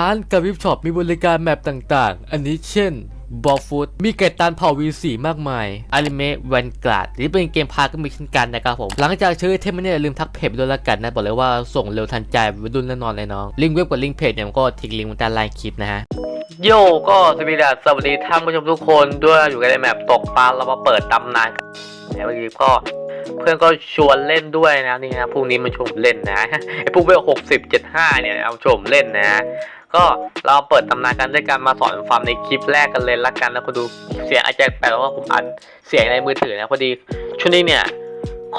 ร้านกับวิปช็อปมีบริการแมปต่างๆ อันนี้เช่นบอฟูดมีไก่ตันเผ่า V4 มากมายอนิเมะแวนก a ดหรือเป็นเกมพาร์ก็มีเช่นกันนะครับผม หลังจากซื้อเทมเนี่ยลืมทักเพจด้วยละกันนะ บอกเลยว่าส่งเร็วทันใจวัยรุ่นแน่นอนเลยน้อง ลิงก์เว็บกับลิงก์เพจเนี่ยก็ทิ้งลิงก์ไว้ใต้ไลน์คลิปนะฮะโยก็สวัสดีครับสวัสดีท่านผู้ชมทุกคนด้วยอยู่กันในแมปตกปลาเรามาเปิดตำนานกันแล้วเมื่อกี้ก็เพื่อนก็ชวนเล่นด้วยนะนี่นะพรุ่งนี้มาชมเล่นนะไอ้พวกเวลหกสิบเจ็ดห้าเนี่ยเอาชมเล่นนะ ก็เราเปิดตำนานกันด้วยการมาสอนฟาร์มในคลิปแรกกันเลยละกันแล้วก็ดูเสียงอาจจะแปลกว่าผมอัดเสียงในมือถือนะพอดีช่วงนี้เนี่ย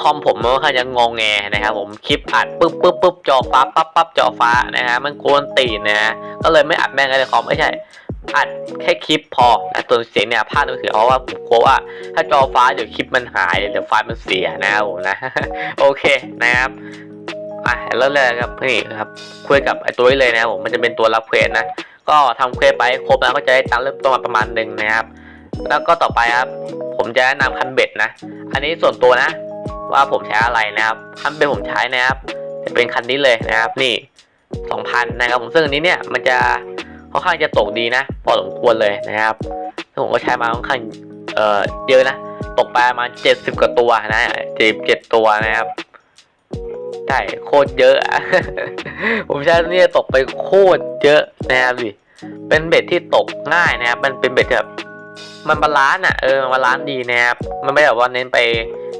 คอมผมมันค่อนจะงองแงนะครับผมคลิปอัดปุ๊บปุ๊บปุ๊บจอฟ้าปั๊บปั๊บจอฟ้านะฮะมันกวนตีนนะฮะก็เลยไม่อัดแม่งในคอมไม่ใช่อัดแค่คลิปพอแต่ตัวเสียงเนี่ยพลาดมือถือเพราะว่าผมกลัวว่าถ้าจอฟ้าเดี๋ยวคลิปมันหายเดี๋ยวไฟล์มันเสียนะครับผมนะโอเคนะครับ อะเริ่มเลยครับนี่ครับคุยกับไอ้ตัวนี้เลยนะครับผมมันจะเป็นตัวรับเควสนะ ก็ทำเควสไปครบแล้วก็จะได้ตังค์เริ่มต้นมาประมาณหนึ่งนะครับ แล้วก็ต่อไปครับ ผมจะแนะนำคันเบ็ดนะ อันนี้ส่วนตัวนะ ว่าผมใช้อะไรนะครับคันเบ็ดผมใช้นะครับ จะเป็นคันนี้เลยนะครับ นี่สองพันนะครับผมซึ่งอันนี้เนี่ยมันจะค่อนข้างจะตกดีนะ พอสมควรเลยนะครับซึ่งผมก็ใช้มาค่อนข้างเอ่อเยอะนะ ตกไปประมาณเจ็ดสิบกว่าตัวนะเจ็ดเจ็ดตัวนะครับ ใช่โคตรเยอะอะผมใช้ตัวนี้ตกไปโคตรเยอะนะครับดิเป็นเบ็ดที่ตกง่ายนะครับ มันเป็นเบ็ดแบบมันบาลานซ์อะเออมันบาลานซ์ดีนะครับ มันไม่แบบว่าเน้นไป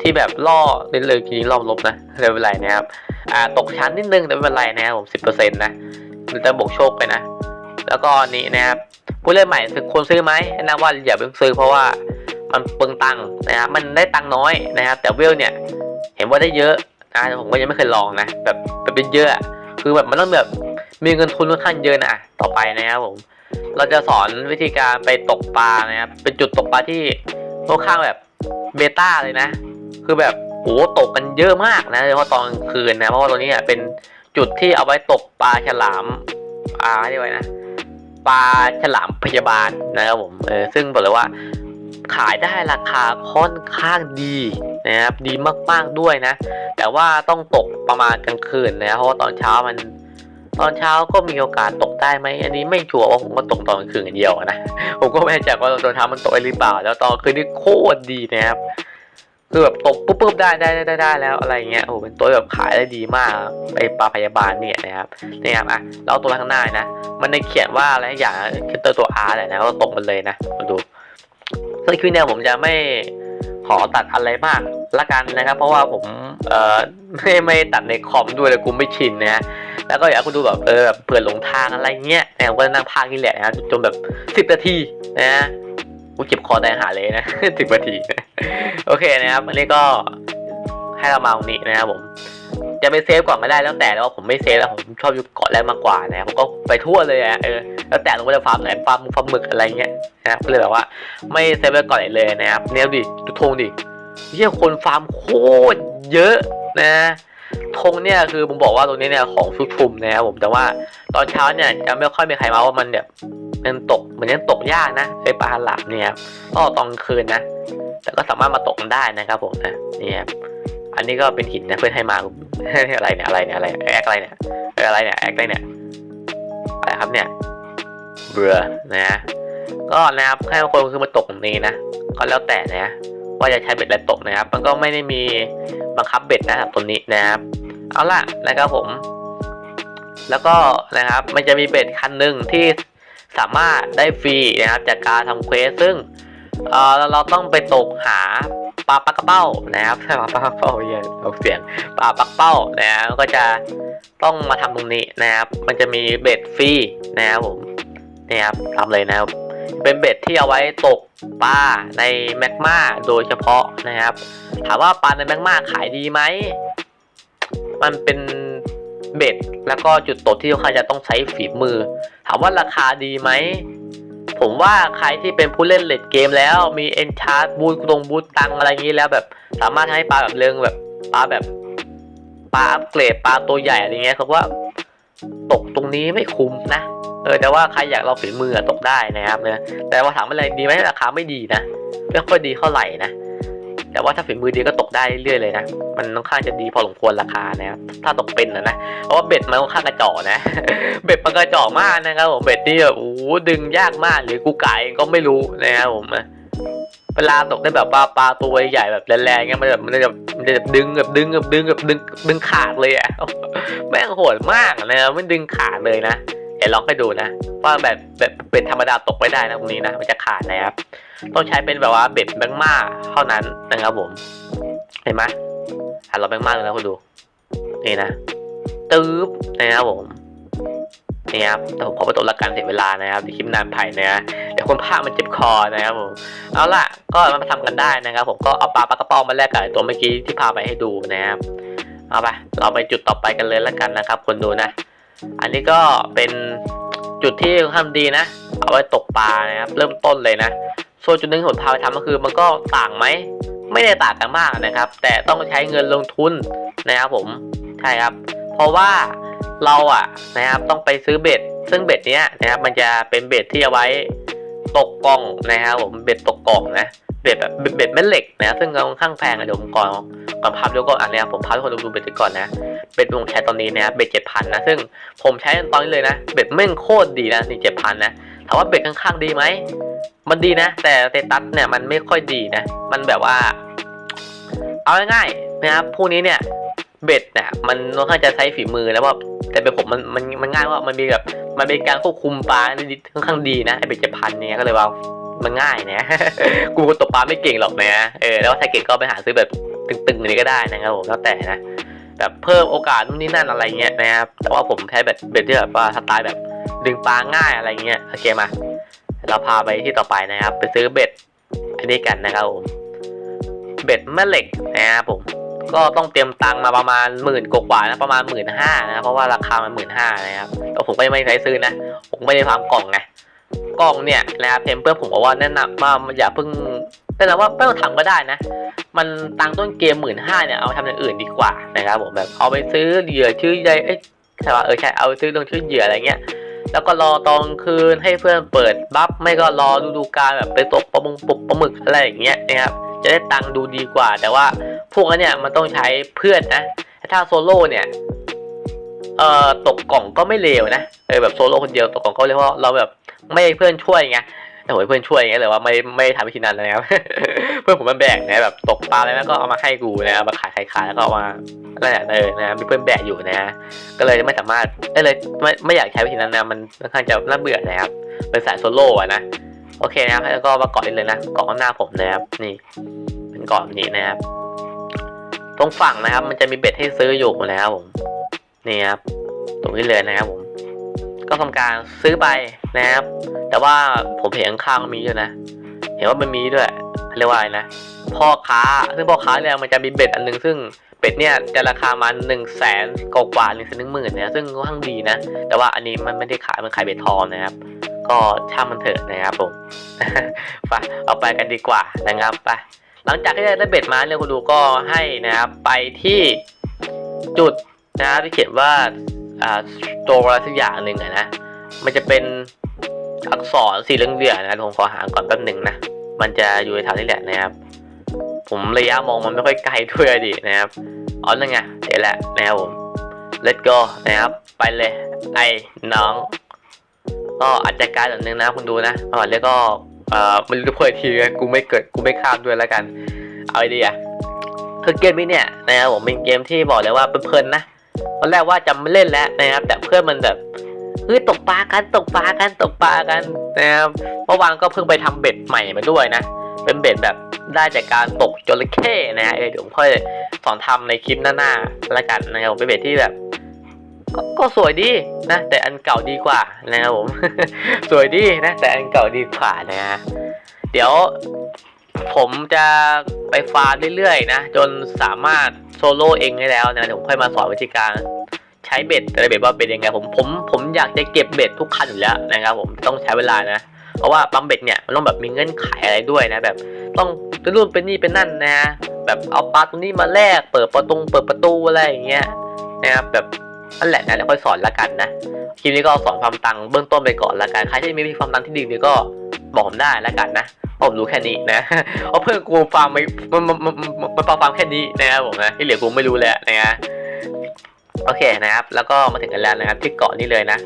ที่แบบล่อเน้นเลยจริงๆล่อลบนะไม่เป็นไรนะครับ อ่าตกชั้นนิดนึงแต่ไม่เป็นไรนะครับผมสิบเปอร์เซ็นต์นะมันจะบวกโชคไปนะ แล้วก็อันนี้นะครับผู้เล่นใหม่ควรซื้อไหมแนะนำว่าอย่าเพิ่งซื้อเพราะว่ามันเปลืองตังค์นะครับมันได้ตังค์น้อยนะครับแต่เวลเนี่ยเห็นว่าได้เยอะ อ่าแต่ผมก็ยังไม่เคยลองนะ แบบแบบเป็นเยอะอะคือแบบมันต้องแบบมีเงินทุนค่อนข้างเยอะนะ ต่อไปนะครับผม เราจะสอนวิธีการไปตกปลานะครับ เป็นจุดตกปลาที่ค่อนข้างแบบเบต้าเลยนะ คือแบบโหตกกันเยอะมากนะโดยเฉพาะตอนคืนนะ เพราะว่าตรงนี้เนี่ยเป็นจุดที่เอาไว้ตกปลาฉลามอ่าเรียกว่านะ ปลาฉลามพยาบาลนะครับผม เออ ซึ่งบอกเลยว่า ขายได้ราคาค่อนข้างดีนะครับดีมากๆด้วยนะ แต่ว่าต้องตกประมาณกลางคืนนะเพราะว่าตอนเช้ามันตอนเช้าก็มีโอกาสตกได้ไหมอันนี้ไม่ชัวร์ว่าผมก็ตกตอนกลางคืนอย่างเดียวนะผมก็ไม่แน่ใจว่าตอนเช้ามันตกหรือเปล่า แล้วตอนคืนนี่โคตรดีนะครับคือแบบตกปุ๊บปุ๊บได้ได้ได้ได้ไดแล้วอะไรเงี้ยโอ้เป็นตัวแบบขายได้ดีมากไอปลาพยาบาลเนี่ยนะครับนี่ครับอะเราตัวข้างหน้านะ มันได้เขียนว่าอะไรอย่างคือตัวตัว R แหละนะก็ตกมันเลยนะมาดู ซึ่งคลิปเนี่ยผมจะไม่ขอตัดอะไรมากละกันนะครับ เพราะว่าผมเอ่อไม่ไม่ตัดในคอมด้วยเลยกูไม่ชินนะฮะแล้วก็อยากให้คุณดูแบบเออแบบเผื่อหลงทางอะไรเงี้ยแต่ผมก็นั่งพากนี่แหละนะจนแบบสิบนาทีนะฮะกูเจ็บคอแต่หาเลยนะสิบนาทีโอเคนะครับอันนี้ก็ให้เรามาตรงนี้นะครับผมจะไปเซฟก่อนก็ได้แล้วแต่แล้วาผมไม่เซฟแล้วผมชอบอยู่เกาะแรกมากกว่านะผมก็ไปทั่วเลยอะเออ แล้วแต่เราก็จะฟาร์มไหนฟาร์มฟาร์มหมึกอะไรเงี้ยนะครับก็เลยแบบว่าไม่เซฟไว้ก่อนเลยนะครับเนี่ยดิดูธงดิเฮียคนฟาร์มโคตรเยอะนะธงเนี่ยคือผมบอกว่าตรงนี้เนี่ยของชุกชุมนะครับผมแต่ว่าตอนเช้าเนี่ยจะไม่ค่อยมีใครมาว่ามันแบบมันตกเหมือนยังตกยากนะไอปลาหลามเนี่ยครับก็ตอนคืนนะแต่ก็สามารถมาตกกันได้นะครับผมนะนี่ครับอันนี้ก็เป็นหินนะเพื่อนให้มาอะไรเนี่ยอะไรเนี่ยอะไรแอคอะไรเนี่ยอออะไรเนี่ยแอคอะไรเนี่ยอะไรครับเนี่ย เบื่อนะก็นะครับให้คนคือมาตกตรงนี้นะก็แล้วแต่นะว่าจะใช้เบ็ดอะไรตกนะครับ มันก็ไม่ได้มีบังคับเบ็ดนะครับตรงนี้นะครับ เอาล่ะนะครับผม แล้วก็นะครับมันจะมีเบ็ดคันหนึ่งที่สามารถได้ฟรีนะครับจากการทำเควสซึ่งเออเราต้องไปตกหาปลาปักเป้านะครับปลาปักเป้าเหี้ยเอาเสียงปลาปักเป้านะก็จะต้องมาทำตรงนี้นะครับ มันจะมีเบ็ดฟรีนะครับผม นี่ครับทำเลยนะครับ เป็นเบ็ดที่เอาไว้ตกปลาในแมกมาโดยเฉพาะนะครับ ถามว่าปลาในแมกมาขายดีไหม มันเป็นเบ็ดแล้วก็จุดตกที่เขาจะต้องใช้ฝีมือ ถามว่าราคาดีไหม ผมว่าใครที่เป็นผู้เล่นเลดเกมแล้วมีเอนชาร์ดบูทตรงบูทตังอะไรอย่างนี้แล้วแบบ สามารถให้ปลาแบบเริงแบบปลาแบบปลาอัปเกรดปลาตัวใหญ่อะไรเงี้ยเขาว่าตกตรงนี้ไม่คุ้มนะ เออแต่ว่าใครอยากลองฝีมือตกได้นะครับเนะแต่ว่าถามอะไรดีไหมราคาไม่ดีนะไม่ค่อยดีเท่าไหร่นะแต่ว่าถ้าฝีมือดีก็ตกได้เรื่อยเลยนะ มันค่อนข้างจะดีพอสมควรราคานะครับ ถ้าตกเป็นนะนะ เพราะว่าเบ็ดมันค่อนข้างกระจอกนะ เบ็ดมันกระจอกมากนะครับผม เบ็ดนี่แบบโอ้โหดึงยากมากหรือกูไกายเองก็ไม่รู้นะครับผมเวลาตกได้แบบปลาปลาตัวใหญ่แบบแรงๆเงี้ยมันแบบมันจะมันจะดึงแบบดึงแบบดึงแบบดึงดึงขาดเลยอะ แม่งโหดมากนะครับมันดึงขาดเลยนะ ดี๋ยวลองให้ดูนะ ว่าแบบแบบเบ็ดธรรมดาตกไม่ได้นะตรงนี้นะ มันจะขาดนะครับ ต้องใช้เป็นแบบว่าเบ็ดแบงมาเท่านั้นนะครับผมเห็นไหมหันเราแบงมาเลยนะคุณดู นี่นะตื๊บนะครับผมนี่ครับแต่ผมขอประตูละกันเสียเวลานะครับที่คลิปนานไผ่นะเดี๋ยวคนภาคมันเจ็บคอนะครับผมเอาล่ะก็มาทำกันได้นะครับ ผมก็เอาปลาปลากระป๋องมาแลกกับตัวเมื่อกี้ที่พาไปให้ดูนะครับเอาไปเราไปจุดต่อไปกันเลยแล้วกันนะครับ คนดูนะ อันนี้ก็เป็นจุดที่ค่อนข้างดีนะ เอาไว้ตกปลานะครับ เริ่มต้นเลยนะ ส่วนจุดหนึ่งที่ผมพาไปทำก็คือมันก็ต่างไหม ไม่ได้ต่างกันมากนะครับ แต่ต้องใช้เงินลงทุนนะครับผม ใช่ครับ เพราะว่าเราอะนะครับต้องไปซื้อเบ็ด ซึ่งเบ็ดเนี้ยนะครับมันจะเป็นเบ็ดที่เอาไว้ตกกล่องนะครับผม เบ็ดตกกล่องนะ เบ็ดแบบเบ็ดแม่เหล็กนะ ซึ่งค่อนข้างแพงอะเดี๋ยวผมก่อนก่อนพับเดี๋ยวก่อนอันนี้ผมพับให้คนดูเบ็ดก่อนนะ เบ็ดผมใช้ตอนนี้นะครับเบ็ดเจ็ดพันนะ ซึ่งผมใช้ตอนนี้เลยนะ เบ็ดแม่งโคตรดีนะนี่เจ็ดพันนะถามว่าเบ็ดข้างๆดีไหมมันดีนะ แต่เตตัสเนี่ยมันไม่ค่อยดีนะ มันแบบว่า เอาง่ายๆนะครับพวกนี้เนี่ยเบ็ดเนี่ยมันค่อนข้างจะใช้ฝีมือแล้วว่าแต่เป็นผมมันมันมันง่ายว่ามันมีแบบมันมีการควบคุมปลาที่ค่อนข้างดีนะไอเบ็ดเจ็ดพันเนี่ยก็เลยว่ามันง่ายนะกูคนตกปลาไม่เก่งหรอกนะเออแล้วถ้าเก่งก็ไปหาซื้อแบบตึงๆนี้ก็ได้นะครับผมแล้วแต่นะ แบบเพิ่มโอกาสนู่นนี่นั่นอะไรเงี้ยนะครับ แต่ว่าผมใช้แบบเบ็ดที่แบบว่าสไตล์แบบดึงปลาง่ายอะไรเงี้ยโอเคมา เราพาไปที่ต่อไปนะครับ ไปซื้อเบ็ดอันนี้กันนะครับผมเบ็ดแม่เหล็กนะครับผมก็ต้องเตรียมตังค์มาประมาณหมื่นกว่านะประมาณหมื่นห้านะเพราะว่าราคามันหมื่นห้านะครับแล้วผมก็ยังไม่ได้ซื้อนะ ผมไม่ได้ทำกล่องไงกล่องเนี่ยนะครับเทมเพื่อผมบอกว่าแนะนำว่าอย่าเพิ่ง แต่ละว่าไม่ต้องทำก็ได้นะ มันตังต้นเกมหมื่นห้าเนี่ยเอาทำอย่างอื่นดีกว่านะครับผมแบบเอาไปซื้อเหยื่อชื่อใยเอ้ยใช่ป่ะเออใช่เอาไปซื้อลงชื่อเหยื่ออะไรเงี้ยแล้วก็รอตอนคืนให้เพื่อนเปิดบัฟไม่ก็รอฤดูกาลแบบไปตกปลาหมึกปุกปลาหมึกอะไรอย่างเงี้ยนะครับจะได้ตังดูดีกว่า แต่ว่าพวกนั้นเนี่ยมันต้องใช้เพื่อนนะถ้าโซโล่เนี่ยเอ่อตกกล่องก็ไม่เลวนะเออแบบโซโล่คนเดียวตกกล่องก็เลยเพราะเราแบบไม่เพื่อนช่วยไง แต่โหยเพื่อนช่วยไงเงี้ยเลยว่าไม่ไม่ทำวิธีนั้นนะครับ เพื่อนผมมันแบกนะแบบตกปลาอะไรแล้วก็เอามาให้กูนะมาขายขายขายแล้วก็เอามานั่นแหละเออนะมีเพื่อนแบกอยู่นะ ก็เลยไม่สามารถเอ้เลยไม่ไม่อยากใช้วิธีนั้นนะมันค่อนข้างจะน่าเบื่อนะครับเป็นสายโซโล่อะนะโอเคนะครับแล้วก็มาเกาะเลยนะเกาะข้างหน้าผมนะครับนี่เป็นเกาะนี้นะครับ ตรงฝั่งนะครับ มันจะมีเบ็ดให้ซื้ออยู่นะครับผมนี่ครับตรงนี้เลยนะครับผม ก็ทำการซื้อไปนะครับ แต่ว่าผมเห็นข้างมีอยู่นะ เห็นว่ามันมีด้วยเรียกว่าอะไรนะ พ่อค้าซึ่งพ่อค้าเนี่ยมันจะมีเบ็ดอันหนึงซึ่งเป็ดเนี่ยจะราคามาหนึ่งแสนกว่าหนึ่งแสนหนึ่งหมื่นนี่ยซึ่งค่อนข้างดีนะ แต่ว่าอันนี้มันไม่ได้ขายมันขายเบ็ดทองนะครับ ก็ช่างมันเถอะนะครับผมไปเอาไปกันดีกว่านะครับไปหลังจากที่ได้เบ็ดมาเนี่ยคุณดูก็ให้นะครับไปที่จุดนะครับที่เขียนว่า ตัวอะไรสักอย่างหนึ่งอะนะ มันจะเป็นอักษรสีเหลืองๆนะผมขอหาก่อนแป๊บหนึ่งนะ มันจะอยู่ในแถวนี้แหละนะครับ ผมระยะมองมันไม่ค่อยไกลด้วยดินะครับอ๋อนั่นไงเดี๋ยวแหละนะครับผม let's go นะครับ ไปเลย ไอ้น้อง ก็อาจจะไกลแบบนึงนะคุณดูนะก่อนแล้วก็เอ่อมันรู้เพื่อทีกูไม่เกิดกูไม่ข้ามด้วยแล้วกัน เอาไอเดียคือเกมนี้เนี่ยนะครับผมเป็นเกมที่บอกเลยว่าเพลินๆนะ ตอนแรกว่าจะไม่เล่นแล้วนะครับ แต่เพื่อนมันแบบเฮ้ยตกปลากันตกปลากันตกปลากันนะครับเมื่อวานก็เพิ่งไปทำเบ็ดใหม่มาด้วยนะ เป็นเบ็ดแบบได้จากการตกจระเข้นะฮะเดี๋ยวผมค่อยสอนทำในคลิปหน้าๆแล้วกันนะครับเป็นเบ็ดที่แบบกก็สวยดีนะ แต่อันเก่าดีกว่านะครับผม สวยดีนะ แต่อันเก่าดีกว่านะฮะเดี๋ยว ผมจะไปฟาร์มเรื่อยๆนะ จนสามารถโซโล่เองได้แล้วนะเดี๋ยวผมค่อยมาสอนวิธีการใช้เบ็ดแต่ละเบ็ดว่าเป็นยังไงผมผมผมอยากจะเก็บเบ็ดทุกคันอยู่แล้วนะครับผมต้องใช้เวลานะ เพราะว่าบางเบ็ดเนี่ยมันต้องแบบมีเงื่อนไขอะไรด้วยนะแบบต้องเป็นรุ่นเป็นนี่เป็นนั่นนะแบบเอาปลาตรงนี้มาแลกเปิดประตูเปิดประตูอะไรอย่างเงี้ยนะครับแบบนั่นแหละนะเดี๋ยวค่อยสอนละกันนะคลิปนี้ก็สอนความตังค์เบื้องต้นไปก่อนละกันใครที่ไมีวิธีความตังค์ที่ดีเนี่ยก็บอกผมได้ละกันนะ ผมรู้แค่นี้นะเพราะเพื่อนกูฟาร์มไม่มันมันมันมันมันฟาร์มแค่นี้นะครับผมนะที่เหลือกูไม่รู้แล้วนะฮะโอเคนะครับ แล้วก็มาถึงกันแล้วนะครับ ที่เกาะนี้เลยนะ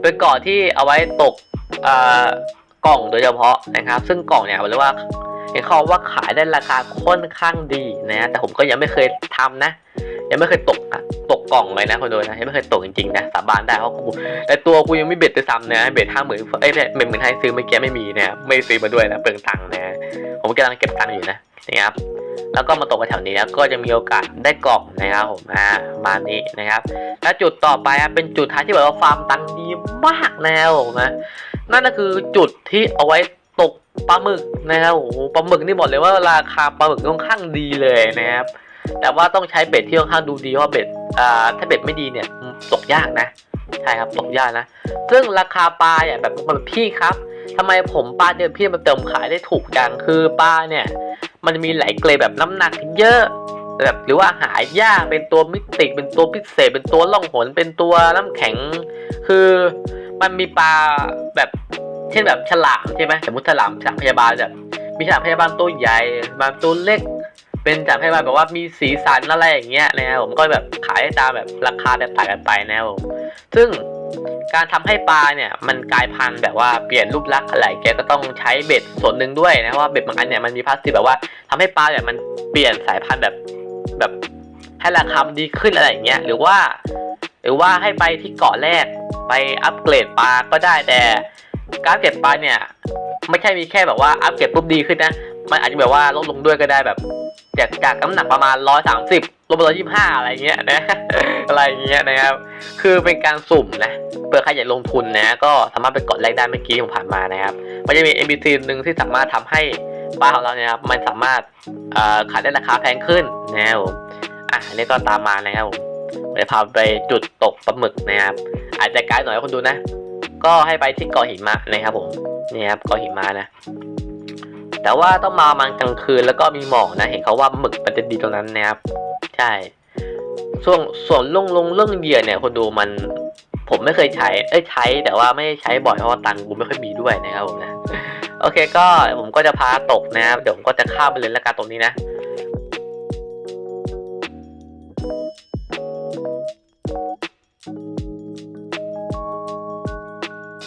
เป็นเกาะที่เอาไว้ตกอ่อกล่องโดยเฉพาะนะครับ ซึ่งกล่องเนี่ยบอกเลยว่าเห็นเขาว่าขายได้ราคาค่อนข้างดีนะแต่ผมก็ยังไม่เคยทำนะ ยังไม่เคยตกอะตกกล่องเลยนะคนดูนะยังไม่เคยตกจริงๆนะสาบานได้เพราะกูแต่ตัวกูยังไม่เบ็ดด้วยซ้ำนะเบ็ดห้าหมื่นเอ้ยเบ็ดหมื่นให้ซื้อเมื่อกี้ไม่มีนะไม่ซื้อมาด้วยนะเปลืองตังค์นะผมกำลังเก็บตังค์อยู่นะนะครับแล้วก็มาตกมาแถวนี้แล้วก็จะมีโอกาสได้กล่องนะครับผมอ่าบ้านนี้นะครับ และจุดต่อไปเป็นจุดท้ายที่แบบว่าฟาร์มตังค์ดีมากนะครับผมนะนั่นก็คือจุดที่เอาไว้ตกปลาหมึกนะครับโอ้โหปลาหมึกนี่บอกเลยว่าราคาปลาหมึกค่อนข้างดีเลยนะครับ แต่ว่าต้องใช้เบ็ดที่ค่อนข้างดูดีเพราะเบ็ดอ่าถ้าเบ็ดไม่ดีเนี่ยตกยากนะใช่ครับตกยากนะ ซึ่งราคาปลาเนี่ยแบบแบบพี่ครับทำไมผมปลาเดิมพี่มาเติมขายได้ถูกจังคือปลาเนี่ย มันจะมีหลายเกรดแบบน้ำหนักเยอะแบบหรือว่าหายากเป็นตัวมิติเป็นตัวพิเศษ เป็นตัวล่องหนเป็นตัวน้ำแข็ง คือมันมีปลาแบบเช่นแบบฉลามใช่ไหมสมมติฉลามฉลามพยาบาลแบบมีฉลามพยาบาลตัวใหญ่บางตัวเล็ก เป็นฉลามพยาบาแบบว่ามีสีสันอะไรอย่างเงี้ยนะครับผมก็แบบขายได้ตามแบบราคาแตกต่างกันไปนะครับผมซึ่งการทำให้ปลาเนี่ยมันกลายพันธุ์แบบว่าเปลี่ยนรูปลักษณ์อะไรแกก็ต้องใช้เบ็ดส่วนหนึ่งด้วยนะว่าเบ็ดบางอันเนี่ยมันมีพลาสติกแบบว่าทำให้ปลาเนี่ยมันเปลี่ยนสายพันธุ์แบบแบบให้ราคาดีขึ้นอะไรอย่างเงี้ยหรือว่า หรือว่าให้ไปที่เกาะแรกไปอัปเกรดปลาก็ได้แต่การเกรดปลาเนี่ยไม่ใช่มีแค่แบบว่าอัปเกรดปุ๊บดีขึ้นนะ มันอาจจะแบบว่าลดลงด้วยก็ได้แบบจากจากน้ำหนักประมาณร้อยสามสิบลงมาร้อยยี่ห้าอะไรเงี้ยนะอะไรเงี้ยนะครับ คือเป็นการสุ่มนะเผื่อใครอยากลงทุนนะ ก็สามารถไปกดแรกได้เมื่อกี้ผมผ่านมานะครับมันจะมี NPC หนึ่งที่สามารถทำให้ปลาของเราเนี่ยครับมันสามารถขายได้ราคาแพงขึ้นนะครับผมอะอันนี้ก็ตามมานะครับผมเดี๋ยวพาไปจุดตกปลาหมึกนะครับ อาจจะไกลหน่อยคนดูนะ ก็ให้ไปที่เกาะหิมะนะครับผมนี่ครับเกาะหิมะนะ แต่ว่าต้องมามันกลางคืนแล้วก็มีหมอกนะ เห็นเขาว่าหมึกมันจะดีตรงนั้นนะครับ ใช่ ส่วนส่วนลงลงเรื่องเหยื่อเนี่ยคนดูมัน ผมไม่เคยใช้ เอ้ยใช้ แต่ว่าไม่ใช้บ่อยเพราะว่าตังค์กูไม่ค่อยมีด้วยนะครับผมนะ โอเคก็ผมก็จะพาตกนะครับ เดี๋ยวผมก็จะข้ามไปเลยละกันตรงนี้นะ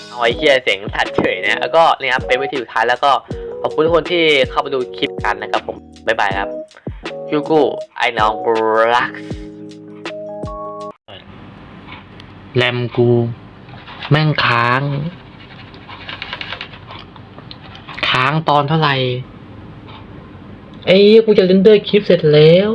เอาไอ้เฮียเสียงสัตว์เฉยนะแล้วก็นี่ครับเป็นวิธีสุดท้ายแล้วก็ อบคุณทุกคนที่เข้ามาดูคลิปกันนะครับผม บ๊ายบายครับยูกูไอ้น้องรักแรมกู แม่งค้าง ค้างตอนเท่าไหร่ไอ้ยกูจะเรนเดอร์คลิปเสร็จแล้ว